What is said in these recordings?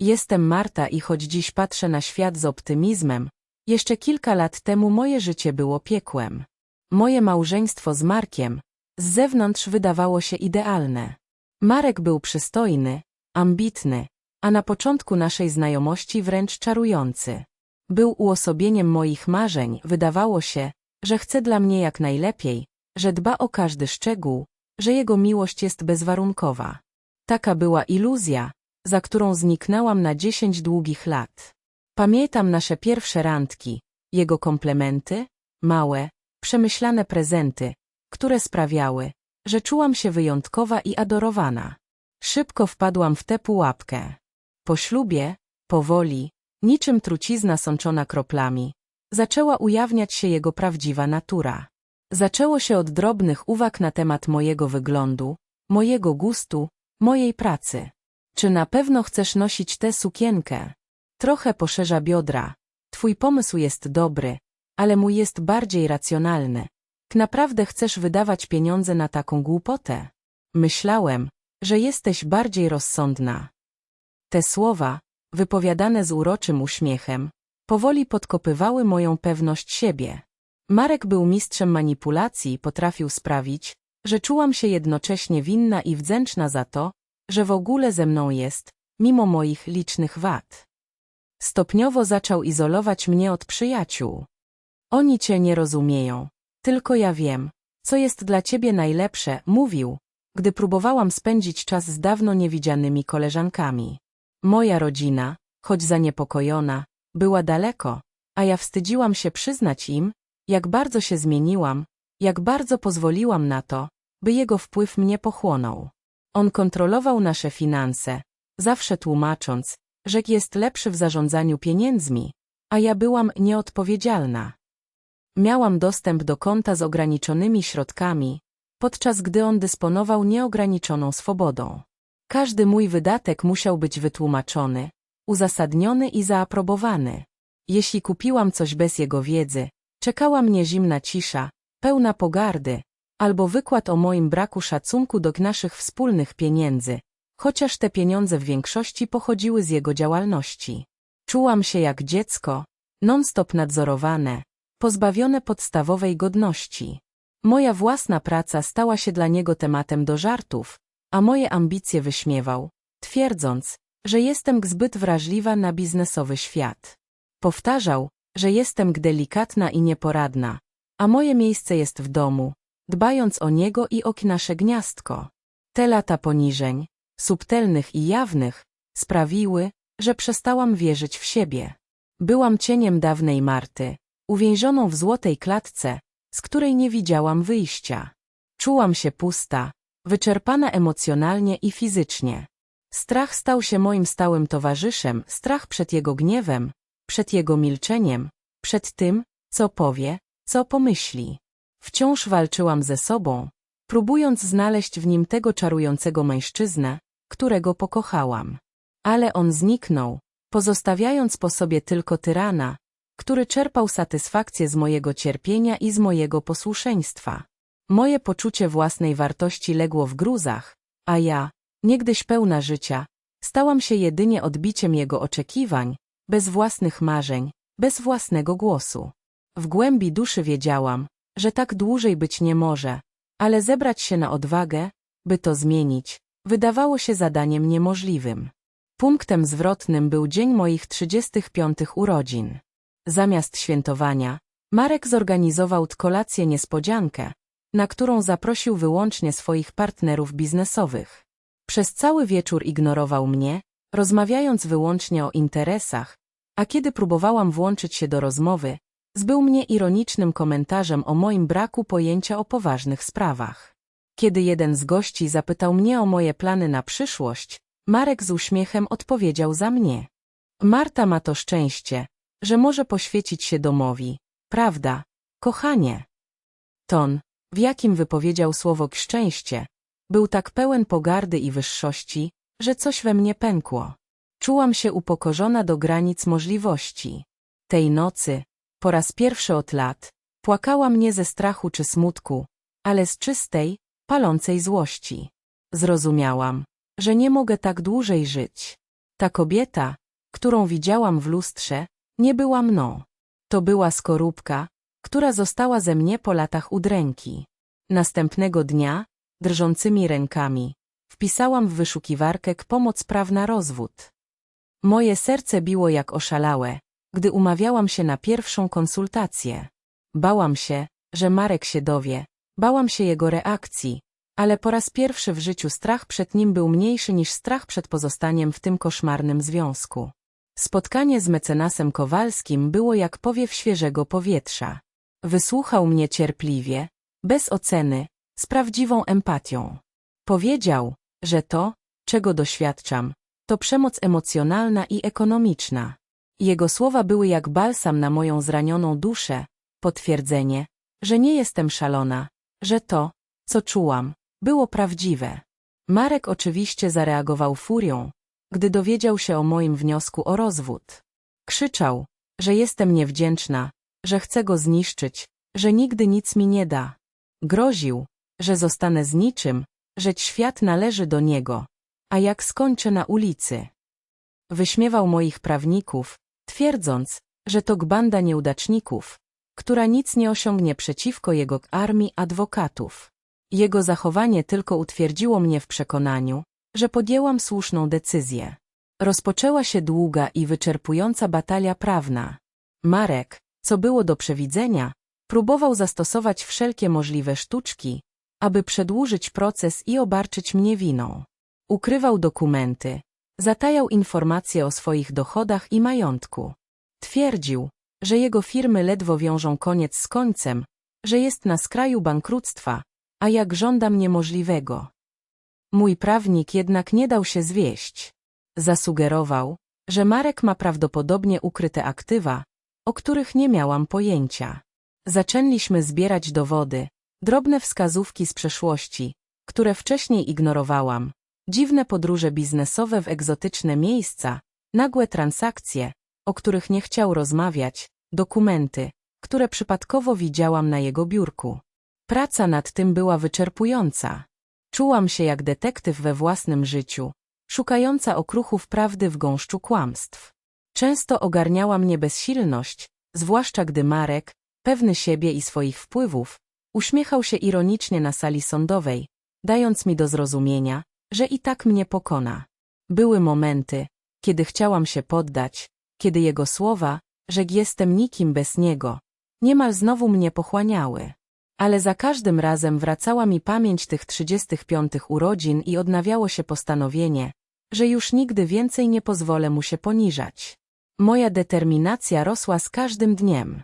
Jestem Marta i choć dziś patrzę na świat z optymizmem, jeszcze kilka lat temu moje życie było piekłem. Moje małżeństwo z Markiem z zewnątrz wydawało się idealne. Marek był przystojny, ambitny, a na początku naszej znajomości wręcz czarujący. Był uosobieniem moich marzeń, wydawało się, że chce dla mnie jak najlepiej, że dba o każdy szczegół, że jego miłość jest bezwarunkowa. Taka była iluzja, za którą zniknęłam na dziesięć długich lat. Pamiętam nasze pierwsze randki, jego komplementy, małe, przemyślane prezenty, które sprawiały, że czułam się wyjątkowa i adorowana. Szybko wpadłam w tę pułapkę. Po ślubie, powoli, niczym trucizna sączona kroplami, zaczęła ujawniać się jego prawdziwa natura. Zaczęło się od drobnych uwag na temat mojego wyglądu, mojego gustu, mojej pracy. Czy na pewno chcesz nosić tę sukienkę? Trochę poszerza biodra. Twój pomysł jest dobry, ale mój jest bardziej racjonalny. Naprawdę chcesz wydawać pieniądze na taką głupotę? Myślałem, że jesteś bardziej rozsądna. Te słowa, wypowiadane z uroczym uśmiechem, powoli podkopywały moją pewność siebie. Marek był mistrzem manipulacji i potrafił sprawić, że czułam się jednocześnie winna i wdzięczna za to, że w ogóle ze mną jest, mimo moich licznych wad. Stopniowo zaczął izolować mnie od przyjaciół. Oni cię nie rozumieją. Tylko ja wiem, co jest dla ciebie najlepsze, mówił, gdy próbowałam spędzić czas z dawno niewidzianymi koleżankami. Moja rodzina, choć zaniepokojona, była daleko, a ja wstydziłam się przyznać im, jak bardzo się zmieniłam, jak bardzo pozwoliłam na to, by jego wpływ mnie pochłonął. On kontrolował nasze finanse, zawsze tłumacząc, że jest lepszy w zarządzaniu pieniędzmi, a ja byłam nieodpowiedzialna. Miałam dostęp do konta z ograniczonymi środkami, podczas gdy on dysponował nieograniczoną swobodą. Każdy mój wydatek musiał być wytłumaczony, uzasadniony i zaaprobowany. Jeśli kupiłam coś bez jego wiedzy, czekała mnie zimna cisza, pełna pogardy, albo wykład o moim braku szacunku do naszych wspólnych pieniędzy, chociaż te pieniądze w większości pochodziły z jego działalności. Czułam się jak dziecko, non-stop nadzorowane, pozbawione podstawowej godności. Moja własna praca stała się dla niego tematem do żartów, a moje ambicje wyśmiewał, twierdząc, że jestem zbyt wrażliwa na biznesowy świat. Powtarzał, że jestem delikatna i nieporadna, a moje miejsce jest w domu, dbając o niego i o nasze gniazdko. Te lata poniżeń, subtelnych i jawnych, sprawiły, że przestałam wierzyć w siebie. Byłam cieniem dawnej Marty, uwięzioną w złotej klatce, z której nie widziałam wyjścia. Czułam się pusta, wyczerpana emocjonalnie i fizycznie. Strach stał się moim stałym towarzyszem, strach przed jego gniewem, przed jego milczeniem, przed tym, co powie, co pomyśli. Wciąż walczyłam ze sobą, próbując znaleźć w nim tego czarującego mężczyznę, którego pokochałam. Ale on zniknął, pozostawiając po sobie tylko tyrana, który czerpał satysfakcję z mojego cierpienia i z mojego posłuszeństwa. Moje poczucie własnej wartości legło w gruzach, a ja, niegdyś pełna życia, stałam się jedynie odbiciem jego oczekiwań, bez własnych marzeń, bez własnego głosu. W głębi duszy wiedziałam, że tak dłużej być nie może, ale zebrać się na odwagę, by to zmienić, wydawało się zadaniem niemożliwym. Punktem zwrotnym był dzień moich 35 urodzin. Zamiast świętowania, Marek zorganizował kolację niespodziankę, na którą zaprosił wyłącznie swoich partnerów biznesowych. Przez cały wieczór ignorował mnie, rozmawiając wyłącznie o interesach, a kiedy próbowałam włączyć się do rozmowy, zbył mnie ironicznym komentarzem o moim braku pojęcia o poważnych sprawach. Kiedy jeden z gości zapytał mnie o moje plany na przyszłość, Marek z uśmiechem odpowiedział za mnie. Marta ma to szczęście, że może poświęcić się domowi, prawda, kochanie? Ton, w jakim wypowiedział słowo szczęście, był tak pełen pogardy i wyższości, że coś we mnie pękło. Czułam się upokorzona do granic możliwości. Tej nocy, po raz pierwszy od lat, płakałam nie ze strachu czy smutku, ale z czystej, palącej złości. Zrozumiałam, że nie mogę tak dłużej żyć. Ta kobieta, którą widziałam w lustrze, nie była mną. To była skorupka, która została ze mnie po latach udręki. Następnego dnia, drżącymi rękami, wpisałam w wyszukiwarkę k pomoc prawna rozwód. Moje serce biło jak oszalałe, gdy umawiałam się na pierwszą konsultację. Bałam się, że Marek się dowie, bałam się jego reakcji, ale po raz pierwszy w życiu strach przed nim był mniejszy niż strach przed pozostaniem w tym koszmarnym związku. Spotkanie z mecenasem Kowalskim było jak powiew świeżego powietrza. Wysłuchał mnie cierpliwie, bez oceny, z prawdziwą empatią. Powiedział, że to, czego doświadczam, to przemoc emocjonalna i ekonomiczna. Jego słowa były jak balsam na moją zranioną duszę, potwierdzenie, że nie jestem szalona, że to, co czułam, było prawdziwe. Marek oczywiście zareagował furią, gdy dowiedział się o moim wniosku o rozwód. Krzyczał, że jestem niewdzięczna, że chcę go zniszczyć, że nigdy nic mi nie da. Groził, że zostanę z niczym, że świat należy do niego, a jak skończę na ulicy. Wyśmiewał moich prawników, twierdząc, że to gbanda nieudaczników, która nic nie osiągnie przeciwko jego armii adwokatów. Jego zachowanie tylko utwierdziło mnie w przekonaniu, że podjęłam słuszną decyzję. Rozpoczęła się długa i wyczerpująca batalia prawna. Marek, co było do przewidzenia, próbował zastosować wszelkie możliwe sztuczki, aby przedłużyć proces i obarczyć mnie winą. Ukrywał dokumenty, zatajał informacje o swoich dochodach i majątku. Twierdził, że jego firmy ledwo wiążą koniec z końcem, że jest na skraju bankructwa, a jak żądam niemożliwego. Mój prawnik jednak nie dał się zwieść. Zasugerował, że Marek ma prawdopodobnie ukryte aktywa, o których nie miałam pojęcia. Zaczęliśmy zbierać dowody, drobne wskazówki z przeszłości, które wcześniej ignorowałam, dziwne podróże biznesowe w egzotyczne miejsca, nagłe transakcje, o których nie chciał rozmawiać, dokumenty, które przypadkowo widziałam na jego biurku. Praca nad tym była wyczerpująca. Czułam się jak detektyw we własnym życiu, szukająca okruchów prawdy w gąszczu kłamstw. Często ogarniała mnie bezsilność, zwłaszcza gdy Marek, pewny siebie i swoich wpływów, uśmiechał się ironicznie na sali sądowej, dając mi do zrozumienia, że i tak mnie pokona. Były momenty, kiedy chciałam się poddać, kiedy jego słowa, że jestem nikim bez niego, niemal znowu mnie pochłaniały. Ale za każdym razem wracała mi pamięć tych 35 urodzin i odnawiało się postanowienie, że już nigdy więcej nie pozwolę mu się poniżać. Moja determinacja rosła z każdym dniem.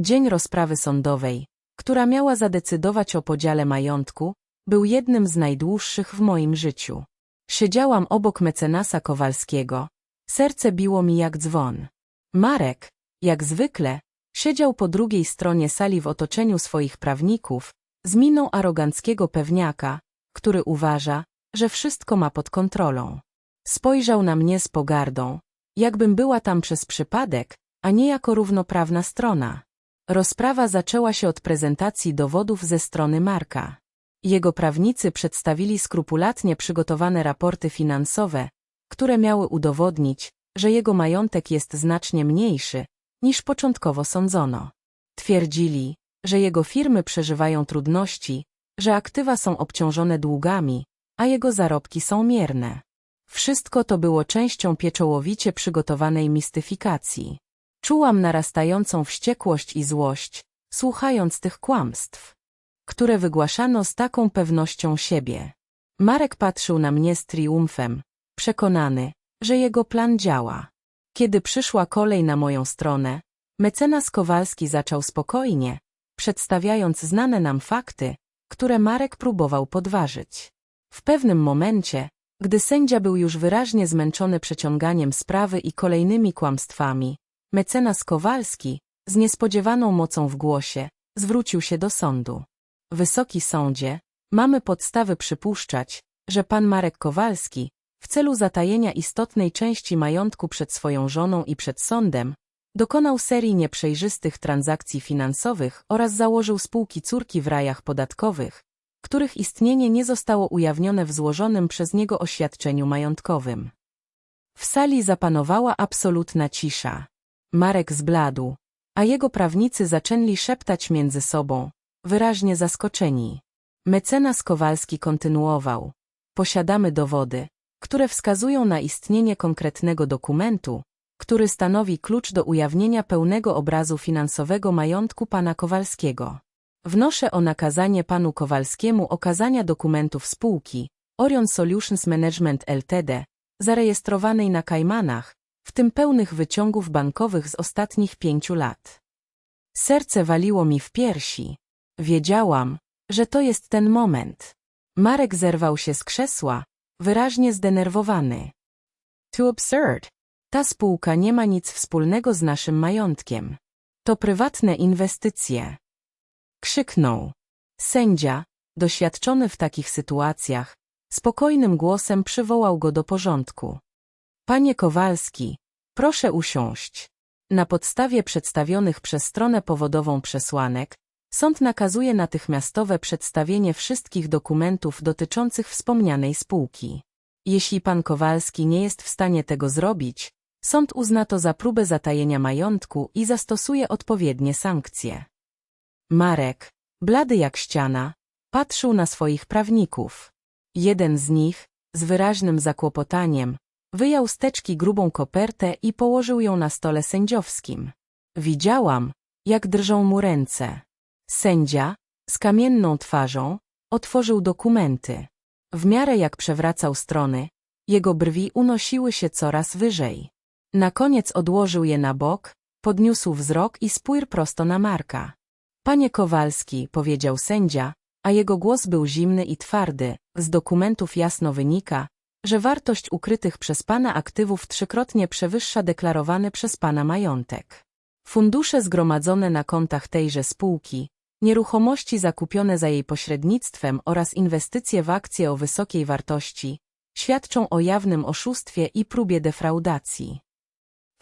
Dzień rozprawy sądowej, która miała zadecydować o podziale majątku, był jednym z najdłuższych w moim życiu. Siedziałam obok mecenasa Kowalskiego. Serce biło mi jak dzwon. Marek, jak zwykle, siedział po drugiej stronie sali w otoczeniu swoich prawników, z miną aroganckiego pewniaka, który uważa, że wszystko ma pod kontrolą. Spojrzał na mnie z pogardą, jakbym była tam przez przypadek, a nie jako równoprawna strona. Rozprawa zaczęła się od prezentacji dowodów ze strony Marka. Jego prawnicy przedstawili skrupulatnie przygotowane raporty finansowe, które miały udowodnić, że jego majątek jest znacznie mniejszy, niż początkowo sądzono. Twierdzili, że jego firmy przeżywają trudności, że aktywa są obciążone długami, a jego zarobki są mierne. Wszystko to było częścią pieczołowicie przygotowanej mistyfikacji. Czułam narastającą wściekłość i złość, słuchając tych kłamstw, które wygłaszano z taką pewnością siebie. Marek patrzył na mnie z triumfem, przekonany, że jego plan działa. Kiedy przyszła kolej na moją stronę, mecenas Kowalski zaczął spokojnie, przedstawiając znane nam fakty, które Marek próbował podważyć. W pewnym momencie, gdy sędzia był już wyraźnie zmęczony przeciąganiem sprawy i kolejnymi kłamstwami, mecenas Kowalski, z niespodziewaną mocą w głosie, zwrócił się do sądu. Wysoki sądzie, mamy podstawy przypuszczać, że pan Marek Kowalski, w celu zatajenia istotnej części majątku przed swoją żoną i przed sądem, dokonał serii nieprzejrzystych transakcji finansowych oraz założył spółki córki w rajach podatkowych, których istnienie nie zostało ujawnione w złożonym przez niego oświadczeniu majątkowym. W sali zapanowała absolutna cisza. Marek zbladł, a jego prawnicy zaczęli szeptać między sobą, wyraźnie zaskoczeni. Mecenas Kowalski kontynuował. Posiadamy dowody, które wskazują na istnienie konkretnego dokumentu, który stanowi klucz do ujawnienia pełnego obrazu finansowego majątku pana Kowalskiego. Wnoszę o nakazanie panu Kowalskiemu okazania dokumentów spółki Orion Solutions Management Ltd., zarejestrowanej na Kajmanach, w tym pełnych wyciągów bankowych z ostatnich pięciu lat. Serce waliło mi w piersi. Wiedziałam, że to jest ten moment. Marek zerwał się z krzesła, wyraźnie zdenerwowany. Too absurd. Ta spółka nie ma nic wspólnego z naszym majątkiem. To prywatne inwestycje. Krzyknął. Sędzia, doświadczony w takich sytuacjach, spokojnym głosem przywołał go do porządku. Panie Kowalski, proszę usiąść. Na podstawie przedstawionych przez stronę powodową przesłanek, sąd nakazuje natychmiastowe przedstawienie wszystkich dokumentów dotyczących wspomnianej spółki. Jeśli pan Kowalski nie jest w stanie tego zrobić, sąd uzna to za próbę zatajenia majątku i zastosuje odpowiednie sankcje. Marek, blady jak ściana, patrzył na swoich prawników. Jeden z nich, z wyraźnym zakłopotaniem, wyjął z teczki grubą kopertę i położył ją na stole sędziowskim. Widziałam, jak drżą mu ręce. Sędzia, z kamienną twarzą, otworzył dokumenty. W miarę jak przewracał strony, jego brwi unosiły się coraz wyżej. Na koniec odłożył je na bok, podniósł wzrok i spójrł prosto na Marka. Panie Kowalski, powiedział sędzia, a jego głos był zimny i twardy, z dokumentów jasno wynika, że wartość ukrytych przez pana aktywów trzykrotnie przewyższa deklarowany przez pana majątek. Fundusze zgromadzone na kontach tejże spółki, nieruchomości zakupione za jej pośrednictwem oraz inwestycje w akcje o wysokiej wartości świadczą o jawnym oszustwie i próbie defraudacji.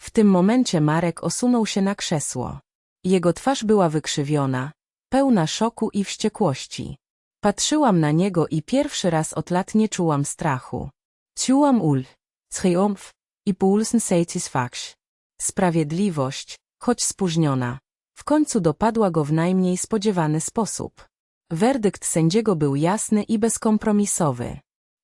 W tym momencie Marek osunął się na krzesło. Jego twarz była wykrzywiona, pełna szoku i wściekłości. Patrzyłam na niego i pierwszy raz od lat nie czułam strachu. Czułam ul, triumf i pulsen satisfaction. Sprawiedliwość, choć spóźniona, w końcu dopadła go w najmniej spodziewany sposób. Werdykt sędziego był jasny i bezkompromisowy.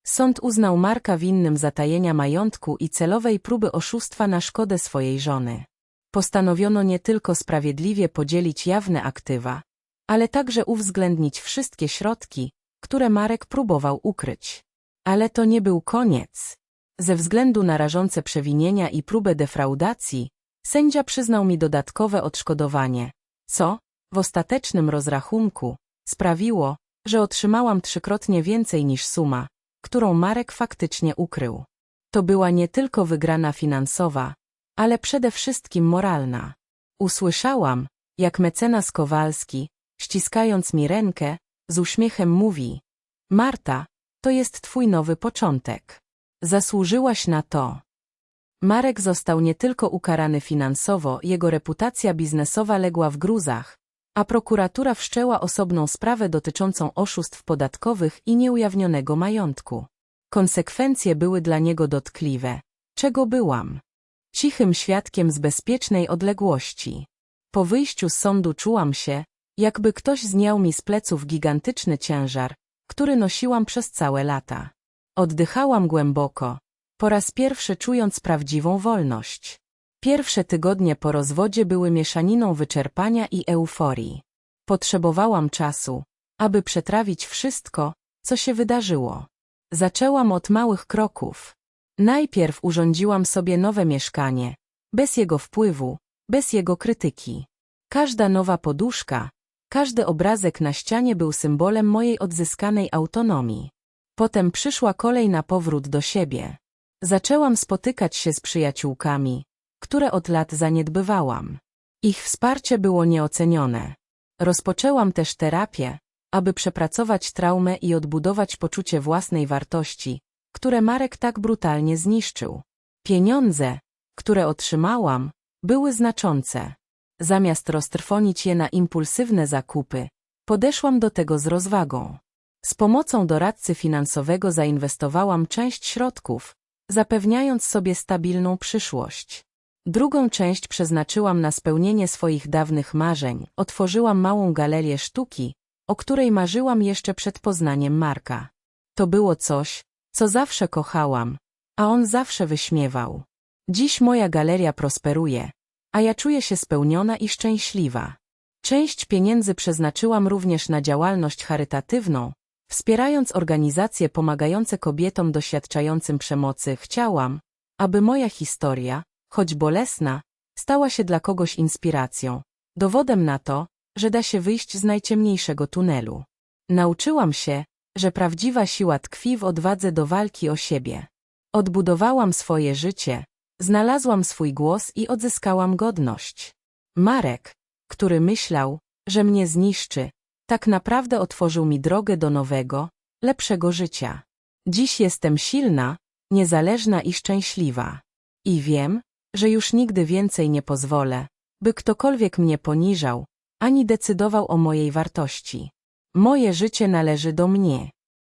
Sąd uznał Marka winnym zatajenia majątku i celowej próby oszustwa na szkodę swojej żony. Postanowiono nie tylko sprawiedliwie podzielić jawne aktywa, ale także uwzględnić wszystkie środki, które Marek próbował ukryć. Ale to nie był koniec. Ze względu na rażące przewinienia i próbę defraudacji, sędzia przyznał mi dodatkowe odszkodowanie, co, w ostatecznym rozrachunku, sprawiło, że otrzymałam trzykrotnie więcej niż suma, którą Marek faktycznie ukrył. To była nie tylko wygrana finansowa, ale przede wszystkim moralna. Usłyszałam, jak mecenas Kowalski, ściskając mi rękę, z uśmiechem mówi Marta, to jest twój nowy początek. Zasłużyłaś na to. Marek został nie tylko ukarany finansowo, jego reputacja biznesowa legła w gruzach, a prokuratura wszczęła osobną sprawę dotyczącą oszustw podatkowych i nieujawnionego majątku. Konsekwencje były dla niego dotkliwe. Czego byłam? Cichym świadkiem z bezpiecznej odległości. Po wyjściu z sądu czułam się, jakby ktoś zniał mi z pleców gigantyczny ciężar, który nosiłam przez całe lata. Oddychałam głęboko, po raz pierwszy czując prawdziwą wolność. Pierwsze tygodnie po rozwodzie były mieszaniną wyczerpania i euforii. Potrzebowałam czasu, aby przetrawić wszystko, co się wydarzyło. Zaczęłam od małych kroków. Najpierw urządziłam sobie nowe mieszkanie, bez jego wpływu, bez jego krytyki. Każda nowa poduszka, każdy obrazek na ścianie był symbolem mojej odzyskanej autonomii. Potem przyszła kolej na powrót do siebie. Zaczęłam spotykać się z przyjaciółkami, które od lat zaniedbywałam. Ich wsparcie było nieocenione. Rozpoczęłam też terapię, aby przepracować traumę i odbudować poczucie własnej wartości, które Marek tak brutalnie zniszczył. Pieniądze, które otrzymałam, były znaczące. Zamiast roztrwonić je na impulsywne zakupy, podeszłam do tego z rozwagą. Z pomocą doradcy finansowego zainwestowałam część środków, zapewniając sobie stabilną przyszłość. Drugą część przeznaczyłam na spełnienie swoich dawnych marzeń. Otworzyłam małą galerię sztuki, o której marzyłam jeszcze przed poznaniem Marka. To było coś, co zawsze kochałam, a on zawsze wyśmiewał. Dziś moja galeria prosperuje, a ja czuję się spełniona i szczęśliwa. Część pieniędzy przeznaczyłam również na działalność charytatywną, wspierając organizacje pomagające kobietom doświadczającym przemocy. Chciałam, aby moja historia, choć bolesna, stała się dla kogoś inspiracją, dowodem na to, że da się wyjść z najciemniejszego tunelu. Nauczyłam się, że prawdziwa siła tkwi w odwadze do walki o siebie. Odbudowałam swoje życie, znalazłam swój głos i odzyskałam godność. Marek, który myślał, że mnie zniszczy, tak naprawdę otworzył mi drogę do nowego, lepszego życia. Dziś jestem silna, niezależna i szczęśliwa. I wiem, że już nigdy więcej nie pozwolę, by ktokolwiek mnie poniżał, ani decydował o mojej wartości. Moje życie należy do mnie.